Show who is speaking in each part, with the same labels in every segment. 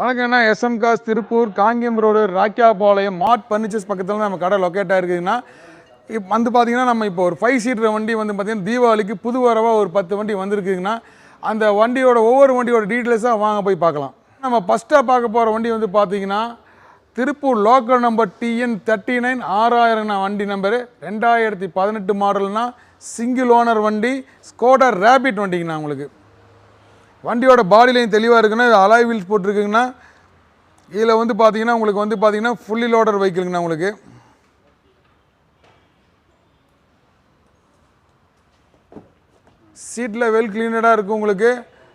Speaker 1: வணக்கம்ண்ணா. S M cars Tiruppur Kangeyam road Rakkiyapalayam mart furnitures பக்கத்தில் நம்ம கடை லொக்கேட் ஆயிருக்குதுன்னா இப்போ வந்து பார்த்தீங்கன்னா நம்ம இப்போ ஒரு ஃபைவ் சீட்டர் வண்டி வந்து பார்த்திங்கன்னா தீபாவளிக்கு புது வரவாக ஒரு பத்து வண்டி வந்திருக்குதுன்னா அந்த வண்டியோட ஒவ்வொரு வண்டியோட டீட்டெயில்ஸாக வாங்க போய் பார்க்கலாம். நம்ம ஃபஸ்ட்டாக பார்க்க போகிற வண்டி வந்து பார்த்தீங்கன்னா Tiruppur local number T N thirty nine ஆறாயிரம் வண்டி நம்பரு ரெண்டாயிரத்தி பதினெட்டு மாடல்னால் சிங்கிள் ஓனர் வண்டி ஸ்கோடர் ரேபிட் வண்டிங்கண்ணா உங்களுக்கு. வண்டியோட பாடிலையும் தெளிவாக இருக்குன்னா இது அலாய் வீல்ஸ் போட்டிருக்குங்கண்ணா இதில் வந்து பார்த்தீங்கன்னா உங்களுக்கு வந்து பார்த்தீங்கன்னா ஃபுல்லி லோடர் வெஹிக்கிளுங்கண்ணா உங்களுக்கு. சீட்டில் வெல் கிளீனடாக இருக்கும் உங்களுக்கு.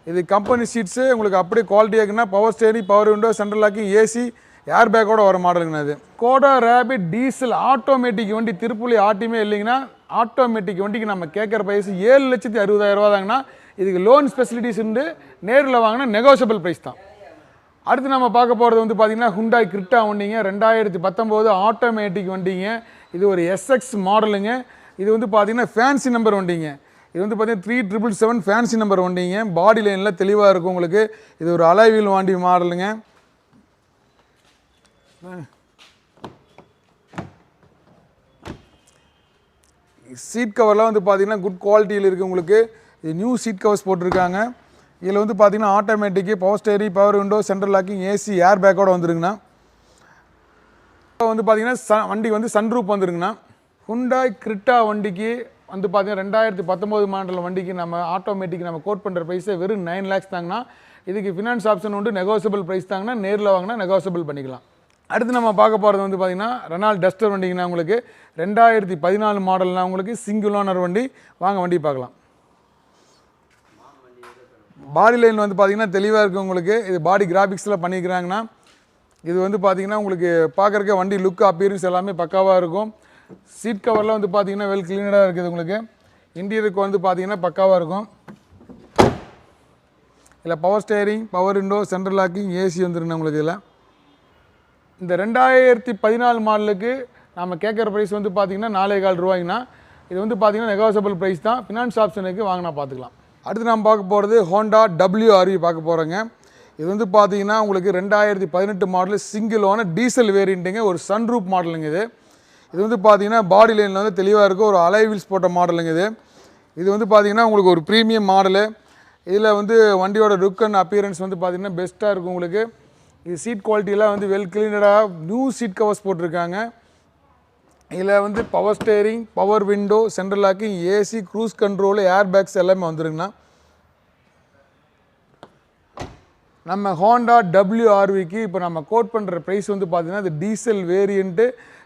Speaker 1: இது கம்பெனி சீட்ஸு உங்களுக்கு அப்படியே குவாலிட்டியாக இருக்குன்னா power steering power window central locking AC air பேக்கோட வர மாடலுங்கண்ணா இது. கோடா ரேபிட் டீசல் ஆட்டோமேட்டிக் வண்டி திருப்புள்ளி ஆட்டியுமே இல்லைங்கன்னா ஆட்டோமேட்டிக் வண்டிக்கு நம்ம கேட்குற பைசு ஏழு லட்சத்தி அறுபதாயிரம் ரூபா தாங்கண்ணா இதுக்கு லோன் ஸ்பெசிலிட்டிஸ் உண்டு. நேரில் வாங்கினா நெகோசியபிள் ப்ரைஸ் தான். அடுத்து நம்ம பார்க்க போகிறது வந்து பார்த்தீங்கன்னா ஹுண்டாய் கிரிட்டா வண்டிங்க. ரெண்டாயிரத்தி பத்தொம்போது ஆட்டோமேட்டிக் வண்டிங்க. இது ஒரு எஸ்எக்ஸ் மாடலுங்க இது வந்து பார்த்தீங்கன்னா ஃபேன்சி நம்பர் வண்டிங்க. இது வந்து பார்த்தீங்கன்னா three triple seven fancy number வண்டிங்க. பாடி லைனில் தெளிவாக இருக்கும் உங்களுக்கு. இது ஒரு அலைவில் வண்டி மாடலுங்க சீட் கவர்லாம் வந்து பார்த்தீங்கன்னா குட் குவாலிட்டியில் இருக்குது உங்களுக்கு. இது நியூ சீட் கவர்ஸ் போட்டிருக்காங்க. இதில் வந்து பார்த்தீங்கன்னா automatic power steering power window central locking AC air பேக்கோட வந்துருங்கண்ணா. வந்து பார்த்தீங்கன்னா ச வண்டி வந்து சன்ரூப் வந்துருங்கண்ணா. ஹுண்டாய் கிரிட்டா வண்டிக்கு வந்து பார்த்தீங்கன்னா ரெண்டாயிரத்தி பத்தொம்போது மாடல் வண்டிக்கு நம்ம ஆட்டோமேட்டிக் நம்ம கோட் பண்ணுற ப்ரைஸே வெறும் நைன் லேக்ஸ் தாங்கண்ணா. இதுக்கு ஃபினான்ஸ் ஆப்ஷன் உண்டு நெகோசியபிள் ப்ரைஸ் தாங்கன்னா நேரில் வாங்கினா நெகோசியபிள் பண்ணிக்கலாம். அடுத்து நம்ம பார்க்க போகிறது வந்து பார்த்தீங்கன்னா ரெனால் டஸ்டர் வண்டிங்கண்ணா உங்களுக்கு. ரெண்டாயிரத்தி பதினாலு மாடல்னா உங்களுக்கு சிங்கிள் ஓனர் வண்டி. வாங்க வண்டி பார்க்கலாம். பாடி லைன் வந்து பார்த்தீங்கன்னா தெளிவாக இருக்குது உங்களுக்கு. இது பாடி கிராஃபிக்ஸில் பண்ணிக்கிறாங்கன்னா இது வந்து பார்த்திங்கன்னா உங்களுக்கு பார்க்குறக்க வண்டி லுக் அப்பியரன்ஸ் எல்லாமே பக்காவாக இருக்கும். சீட் கவர்லாம் வந்து பார்த்தீங்கன்னா வெல் கிளீனடாக இருக்குது உங்களுக்கு. இன்டீரியருக்கு வந்து பார்த்திங்கன்னா பக்காவாக இருக்கும். இதில் power steering power window central locking AC வந்துருங்க உங்களுக்கு இதில். இந்த ரெண்டாயிரத்தி பதினாலு மாடலுக்கு நம்ம கேட்குற ப்ரைஸ் வந்து பார்த்தீங்கன்னா நாலே கால் ரூபாய்ங்கண்ணா. இது வந்து பார்த்தீங்கன்னா நெகோசபிள் ப்ரைஸ் தான். ஃபினான்ஸ் ஆப்ஷனுக்கு வாங்கினா பார்த்துக்கலாம் அடுத்து நம்ம பார்க்க போகிறது ஹோண்டா டபிள்யூஆர்வி பார்க்க போகிறோங்க இது வந்து பார்த்தீங்கன்னா உங்களுக்கு ரெண்டாயிரத்தி பதினெட்டு மாடல் சிங்கிள் ஓன டீசல் வேரியண்ட்டுங்க ஒரு சன்ரூப் மாடலுங்க இது. இது வந்து பார்த்தீங்கன்னா பாடி லைனில் வந்து தெளிவாக இருக்கும் ஒரு அலை வீல்ஸ் போட்ட மாடலுங்க இது. இது வந்து பார்த்தீங்கன்னா உங்களுக்கு ஒரு ப்ரீமியம் மாடலு இதில் வந்து வண்டியோட லுக் அண்ட் அப்பியரன்ஸ் வந்து பார்த்தீங்கன்னா பெஸ்ட்டாக இருக்கும் உங்களுக்கு. இது சீட் குவாலிட்டியெல்லாம் வந்து வெல் கிளீனடாக நியூ சீட் கவர்ஸ் போட்டிருக்காங்க. இதில் வந்து power steering power window central locking AC cruise control air bags எல்லாமே வந்துருங்கண்ணா. நம்ம ஹோண்டா டபிள்யூஆர்விக்கு இப்போ நம்ம கோட் பண்ணுற ப்ரைஸ் வந்து பார்த்திங்கன்னா இது டீசல் வேரியண்ட்டு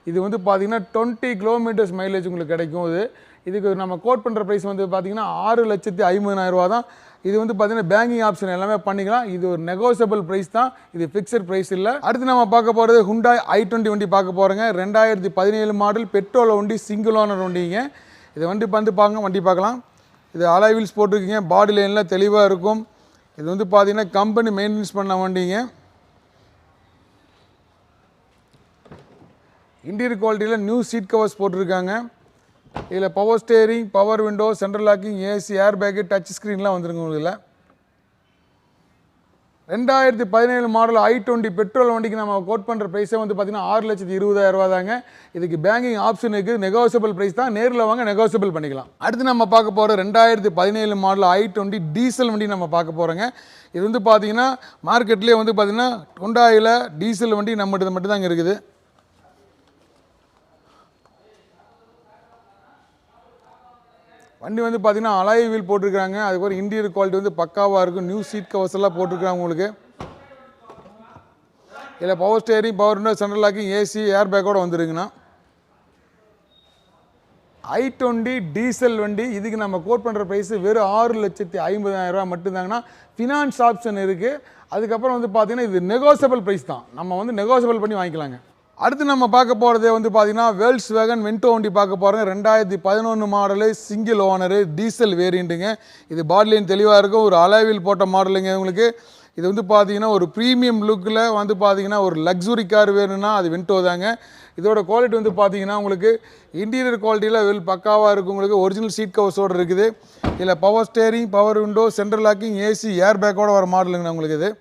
Speaker 1: இது வந்து பார்த்திங்கன்னா டுவெண்ட்டி கிலோமீட்டர்ஸ் மைலேஜ் உங்களுக்கு கிடைக்கும். இது இதுக்கு நம்ம கோட் பண்ணுற ப்ரைஸ் வந்து பார்த்தீங்கன்னா ஆறு லட்சத்தி ஐம்பதாயிரம் ரூபா தான். இது வந்து பார்த்தீங்கன்னா பேங்கிங் ஆப்ஷன் எல்லாமே பண்ணிக்கலாம். இது ஒரு நெகோசியபிள் ப்ரைஸ் தான். இது ஃபிக்ஸட் ப்ரைஸ் இல்லை. அடுத்து நம்ம பார்க்க போகிறது ஹுண்டாய் ஐ டுவெண்ட்டி வண்டி பார்க்க போகிறோங்க ரெண்டாயிரத்தி பதினேழு மாடல் பெட்ரோல் வண்டி சிங்கிள் ஓனர் வண்டிங்க. இது வண்டி வந்து பாருங்க வண்டி பார்க்கலாம். இது அலாய் வீல்ஸ் போட்டிருக்கீங்க. பாடி லைனில் தெளிவாக இருக்கும். இது வந்து பார்த்தீங்கன்னா கம்பெனி மெயின்டெனன்ஸ் பண்ண வண்டிங்க. இன்டீரியர் குவாலிட்டியில் நியூ சீட் கவர்ஸ் போட்டிருக்காங்க. இதில் power steering power window central locking AC air bag touch ஸ்க்ரீன்லாம் வந்துருங்க உங்களுக்கு ரெண்டாயிரத்தி பதினேழு மாடல் ஐ டுவெண்ட்டி பெட்ரோல் வண்டிக்கு நம்ம கோட் பண்ணுற ப்ரைஸே வந்து பார்த்தீங்கன்னா ஆறு லட்சத்தி இருபதாயிரரூவா தாங்க. இதுக்கு பேங்கிங் ஆப்ஷன் இருக்குது நெகோசியபிள் ப்ரைஸ் தான். நேரில் வாங்க நெகோசியபிள் பண்ணிக்கலாம். அடுத்து நம்ம பார்க்க போகிற ரெண்டாயிரத்தி பதினேழு மாடல் ஐ டுவெண்ட்டி டீசல் வண்டி நம்ம பார்க்க போகிறோங்க இது வந்து பார்த்தீங்கன்னா மார்க்கெட்லேயே வந்து பார்த்தீங்கன்னா டொண்டாயில் டீசல் வண்டி நம்மகிட்ட மட்டும்தாங்க இருக்குது. வண்டி வந்து பார்த்தீங்கன்னா அலாய் வீல் போட்டிருக்காங்க அதுக்கப்புறம் இன்டீரியர் குவாலிட்டி வந்து பக்காவாக இருக்கும் நியூ சீட் கவர்ஸ் எல்லாம் போட்டிருக்காங்க உங்களுக்கு. இதில் power steering power window central locking AC air பேக்கோடு வந்துருங்கண்ணா ஐ டுவெண்ட்டி டீசல் வண்டி. இதுக்கு நம்ம கோட் பண்ணுற ப்ரைஸ் வெறும் ஆறு லட்சத்தி ஐம்பதாயிரரூபா மட்டும்தாங்கன்னா ஃபினான்ஸ் ஆப்ஷன் இருக்குது அதுக்கப்புறம் வந்து பார்த்தீங்கன்னா இது நெகோசபிள் ப்ரைஸ் தான். நம்ம வந்து நெகோசபிள் பண்ணி வாங்கிக்கலாங்க. அடுத்து நம்ம பார்க்க போகிறது வந்து பார்த்தீங்கன்னா வேல்ஸ் வேகன் வென்டோ வண்டி பார்க்க போகிறேன் ரெண்டாயிரத்தி பதினொன்று மாடலு சிங்கிள் ஓனரு டீசல் வேரியண்ட்டுங்க இது பாட்லின் தெளிவாக இருக்கும் ஒரு அலைவில் போட்ட மாடலுங்க உங்களுக்கு. இது வந்து பார்த்தீங்கன்னா ஒரு ப்ரீமியம் லுக்கில் வந்து பார்த்தீங்கன்னா ஒரு லக்ஸுரி கார் வேணும்னா அது வின்டோ தாங்க. இதோட குவாலிட்டி வந்து பார்த்தீங்கன்னா உங்களுக்கு இன்டீரியர் குவாலிட்டியில் வெல் பக்காவாக இருக்கும் உங்களுக்கு ஒரிஜினல் சீட் கவர்ஸோடு இருக்குது. இதில் power steering power window central locking AC air பேக்கோட வர மாடலுங்கண்ணா உங்களுக்கு இது.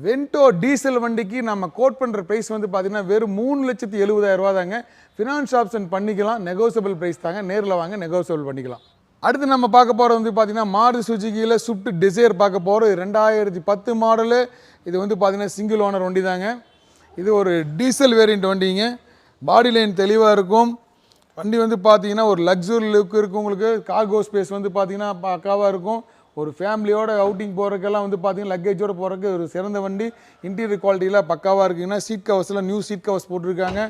Speaker 1: வென்டோ டீசல் வண்டிக்கு நம்ம கோட் பண்ணுற ப்ரைஸ் வந்து பார்த்தீங்கன்னா வெறும் மூணு லட்சத்தி எழுபதாயிரம் ரூபா தாங்க ஃபினான்ஸ் ஆப்ஷன் பண்ணிக்கலாம் நெகோசியபிள் ப்ரைஸ் தாங்க. நேரில் வாங்க நெகோசியபிள் பண்ணிக்கலாம். அடுத்து நம்ம பார்க்க போகிறது வந்து பார்த்தீங்கன்னா மாறு சுஜிக்கியில் ஸ்விஃப்ட் டிசைர் பார்க்க போகிறோம் ரெண்டாயிரத்தி பத்து மாடலு இது வந்து பார்த்தீங்கன்னா சிங்கிள் ஓனர் வண்டி தாங்க இது ஒரு டீசல் வேரியண்ட் வண்டிங்க. பாடி லைன் தெளிவாக இருக்கும். வண்டி வந்து பார்த்தீங்கன்னா ஒரு லக்ஸுரி லுக் இருக்கும் உங்களுக்கு. கார்கோ ஸ்பேஸ் வந்து பார்த்தீங்கன்னா பக்காவாக இருக்கும். ஒரு ஃபேமிலியோட அவுட்டிங் போகிறதுக்கெல்லாம் வந்து பார்த்தீங்கன்னா லக்கேஜோடு போகிறதுக்கு ஒரு சிறந்த வண்டி. இன்டீரியர் குவாலிட்டியில் பக்காவாக இருக்குங்கன்னா சீட் கவர்ஸ்லாம் நியூ சீட் கவர்ஸ் போட்டிருக்காங்க.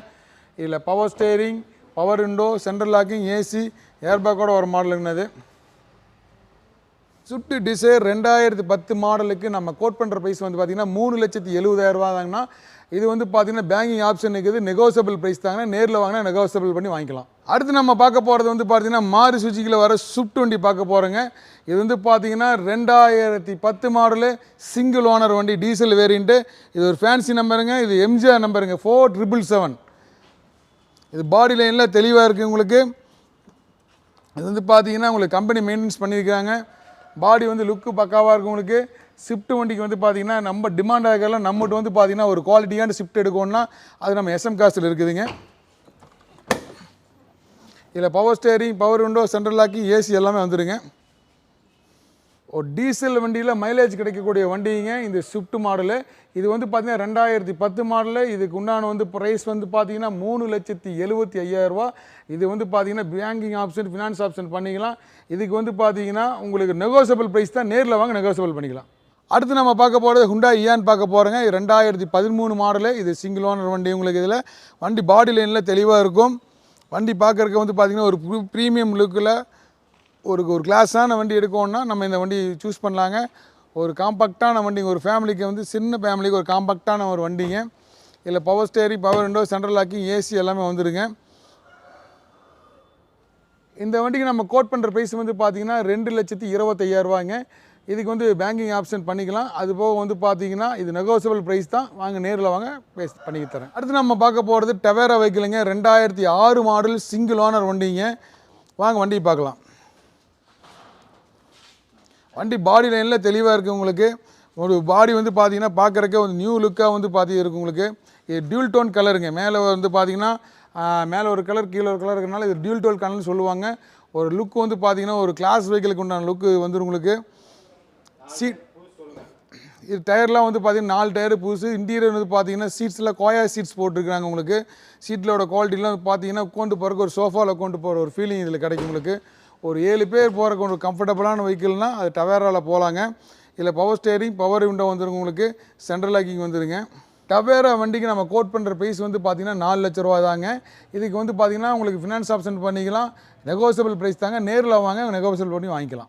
Speaker 1: இதில் power steering power window central locking AC ஏர்பேக்கோட ஒரு மாடலுங்கண்ணா இது ஸ்விஃப்ட் டிசைர் ரெண்டாயிரத்து பத்து மாடலுக்கு நம்ம கோட் பண்ணுற ப்ரைஸ் வந்து பார்த்தீங்கன்னா மூணு லட்சத்தி எழுபதாயிரம் ரூபா இது வந்து பார்த்தீங்கன்னா பேங்கிங் ஆப்ஷன் இருக்குது. நெகோசியபிள் ப்ரைஸ் தாங்கன்னா நேரில் வாங்கினா நெகோசியபிள் பண்ணி வாங்கிக்கலாம். அடுத்து நம்ம பார்க்க போகிறது வந்து பார்த்தீங்கன்னா மாறு சுஜிக்கில் வர ஸ்விஃப்ட் வண்டி பார்க்க போகிறோங்க இது வந்து பார்த்தீங்கன்னா ரெண்டாயிரத்தி பத்து மாடலு சிங்கிள் ஓனர் வண்டி டீசல் வேரியண்ட்டு. இது ஒரு ஃபேன்சி நம்பருங்க. இது எம்ஜிஆர் நம்பருங்க. ஃபோர் ட்ரிபிள் செவன் இது பாடி லைனில் தெளிவாக இருக்குது உங்களுக்கு. இது வந்து பார்த்தீங்கன்னா உங்களுக்கு கம்பெனி மெயின்டெனன்ஸ் பண்ணியிருக்காங்க. பாடி வந்து லுக்கு பக்காவாக இருக்கும் உங்களுக்கு. ஷிஃப்ட் வண்டிக்கு வந்து பார்த்தீங்கன்னா நம்ம டிமாண்ட் ஆகலாம் நம்மகிட்ட வந்து பார்த்தீங்கன்னா ஒரு குவாலிட்டியான ஷிஃப்ட் எடுக்கணும்னா அது நம்ம எஸ்எம் காஸ்ட்டில் இருக்குதுங்க. இதில் power steering power window central locking AC எல்லாமே வந்துடுங்க ஒரு டீசல் வண்டியில் மைலேஜ் கிடைக்கக்கூடிய வண்டிங்க இந்த ஸ்விஃப்ட் மாடலு இது வந்து பார்த்தீங்கன்னா ரெண்டாயிரத்தி பத்து மாடலு இதுக்கு உண்டான வந்து ப்ரைஸ் வந்து பார்த்தீங்கன்னா மூணு லட்சத்தி எழுபத்தி ஐயாயிரரூபா இது வந்து பார்த்தீங்கன்னா பேங்கிங் ஆப்ஷன் ஃபினான்ஸ் ஆப்ஷன் பண்ணிக்கலாம். இதுக்கு வந்து பார்த்தீங்கன்னா உங்களுக்கு நெகோசியபிள் ப்ரைஸ் தான். நேரில் வாங்க நெகோசியபிள் பண்ணிக்கலாம். அடுத்து நம்ம பார்க்க போகிறது ஹுண்டா ஏன்னு பார்க்க போகிறோங்க இது ரெண்டாயிரத்தி பதிமூணு மாடலு இது சிங்கிள் ஓனர் வண்டி உங்களுக்கு இதில். வண்டி பாடி லைனில் தெளிவாக இருக்கும். வண்டி பார்க்குறக்கு வந்து பார்த்திங்கன்னா ஒரு ப்ரீமியம் லுக்கில் ஒரு ஒரு கிளாஸான வண்டி எடுக்கணும்னா நம்ம இந்த வண்டி சூஸ் பண்ணலாங்க. ஒரு காம்பாக்டான வண்டிங்க ஒரு ஃபேமிலிக்கு வந்து சின்ன ஃபேமிலிக்கு ஒரு காம்பாக்டான ஒரு வண்டிங்க. இதில் power steering power window central locking AC எல்லாமே வந்துடுங்க இந்த வண்டிக்கு நம்ம கோட் பண்ணுற ப்ரைஸ் வந்து பார்த்தீங்கன்னா ரெண்டு லட்சத்தி இருபத்தையாயிரரூவாங்க இதுக்கு வந்து பேங்கிங் ஆப்ஷன் பண்ணிக்கலாம். அது போக வந்து பார்த்தீங்கன்னா இது நெகோசியபிள் ப்ரைஸ் தான். வாங்க நேரில் வாங்க பேஸ் பண்ணி தரேன். அடுத்து நம்ம பார்க்க போகிறது டவேரா வெஹிக்கிளுங்க ரெண்டாயிரத்தி ஆறு மாடல் சிங்கிள் ஓனர் வண்டிங்க. வாங்க வண்டியை பார்க்கலாம். வண்டி பாடி லைனில் தெளிவாக இருக்குது உங்களுக்கு. ஒரு பாடி வந்து பார்த்தீங்கன்னா பார்க்குறக்கே ஒரு நியூ லுக்காக வந்து பார்த்தி இருக்கு உங்களுக்கு. இது டியூல் டோன் கலருங்க மேலே வந்து பார்த்தீங்கன்னா மேலே ஒரு கலர் கீழே ஒரு கலர் இருக்கிறனால இது டியூல் டோன் கலர்னு சொல்லுவாங்க. ஒரு லுக் வந்து பார்த்தீங்கன்னா ஒரு கிளாஸ் வெஹிக்கிளுக்கு உண்டான லுக்கு வந்துடும் உங்களுக்கு. சீட் இது டயர்லாம் வந்து பார்த்தீங்கன்னா நாலு டயர் புதுசு. இன்டீரியர் வந்து பார்த்தீங்கன்னா சீட்ஸில் கோயா சீட்ஸ் போட்டிருக்காங்க உங்களுக்கு. சீட்டிலோட குவாலிட்டிலாம் பார்த்தீங்கன்னா கொண்டு போகிறக்கு ஒரு சோஃபாவில் கொண்டு போகிற ஒரு ஃபீலிங் இதில் கிடைக்கும் உங்களுக்கு. ஒரு ஏழு பேர் போகிறக்கு ஒரு கம்ஃபர்டபுளான வெஹிக்கிள்னா அது டவேராவில் போகலாங்க இதில் பவர் ஸ்டேரிங் பவர் விண்டோ வந்துருங்க உங்களுக்கு. சென்ட்ரல் லாக்கிங் வந்துருங்க. டவேரா வண்டிக்கு நம்ம கோட் பண்ணுற ப்ரைஸ் வந்து பார்த்தீங்கன்னா நாலு லட்ச ரூபா தாங்க. இதுக்கு வந்து பார்த்தீங்கன்னா உங்களுக்கு ஃபினான்ஸ் ஆப்ஷன் பண்ணிக்கலாம். நெகோசியபிள் ப்ரைஸ் தாங்க. நேரில் வாங்க நெகோசியபிள் பண்ணி வாங்கிக்கலாம்.